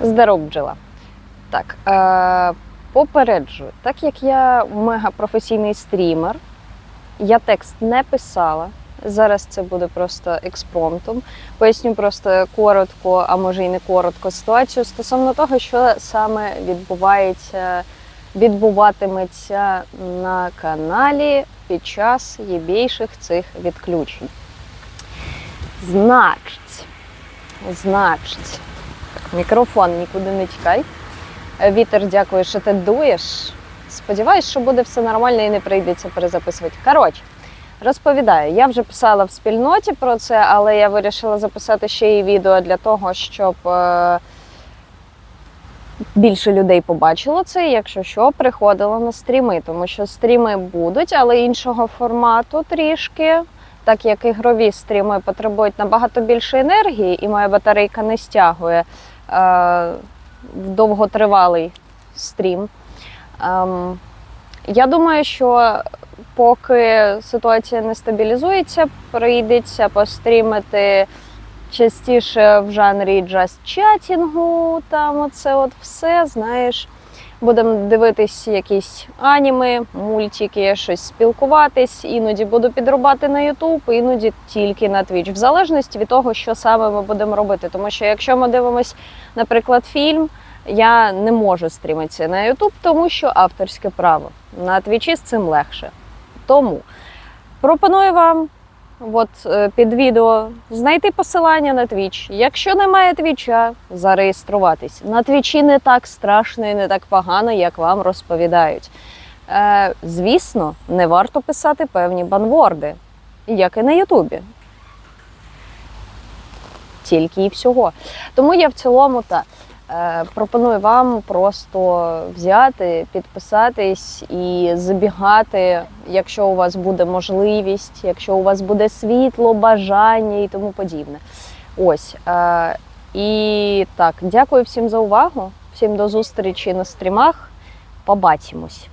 Здоров. Так, е, попереджую, так як я мегапрофесійний стрімер, я текст не писала. Зараз це буде просто експромтом. Поясню просто коротко, а може і не коротко, ситуацію стосовно того, що саме відбувається, відбуватиметься на каналі під час єбейших цих відключень. Значить, значить, мікрофон нікуди не тікай. Е, Вітер, дякую, що ти дуєш. Сподіваюсь, що буде все нормально і не прийдеться перезаписувати. Коротше, розповідаю, я вже писала в спільноті про це, але я вирішила записати ще і відео для того, щоб е, більше людей побачило це, якщо що, приходило на стріми, тому що стріми будуть, але іншого формату трішки. Так як ігрові стріми потребують набагато більше енергії, і моя батарейка не стягує е, в довготривалий стрім. Ем, я думаю, що поки ситуація не стабілізується, прийдеться пострімити частіше в жанрі джаст-чатінгу, там оце от все, знаєш. Будемо дивитись якісь аніми, мультики, щось спілкуватись. Іноді буду підрубати на YouTube, іноді тільки на Twitch, в залежності від того, що саме ми будемо робити. Тому що якщо ми дивимось, наприклад, фільм, я не можу стрімитися на YouTube, тому що авторське право. На Твічі з цим легше. Тому пропоную вам от, е, під відео знайти посилання на Twitch. Якщо немає Твіча, зареєструватись. На Твічі не так страшно і не так погано, як вам розповідають. Е, звісно, не варто писати певні банворди, як і на Ютубі. Тільки і всього. Тому я в цілому так. Е, Пропоную вам просто взяти, підписатись і забігати, якщо у вас буде можливість, якщо у вас буде світло, бажання і тому подібне. Ось. е, І так, дякую всім за увагу, всім до зустрічі на стрімах. Побачимось.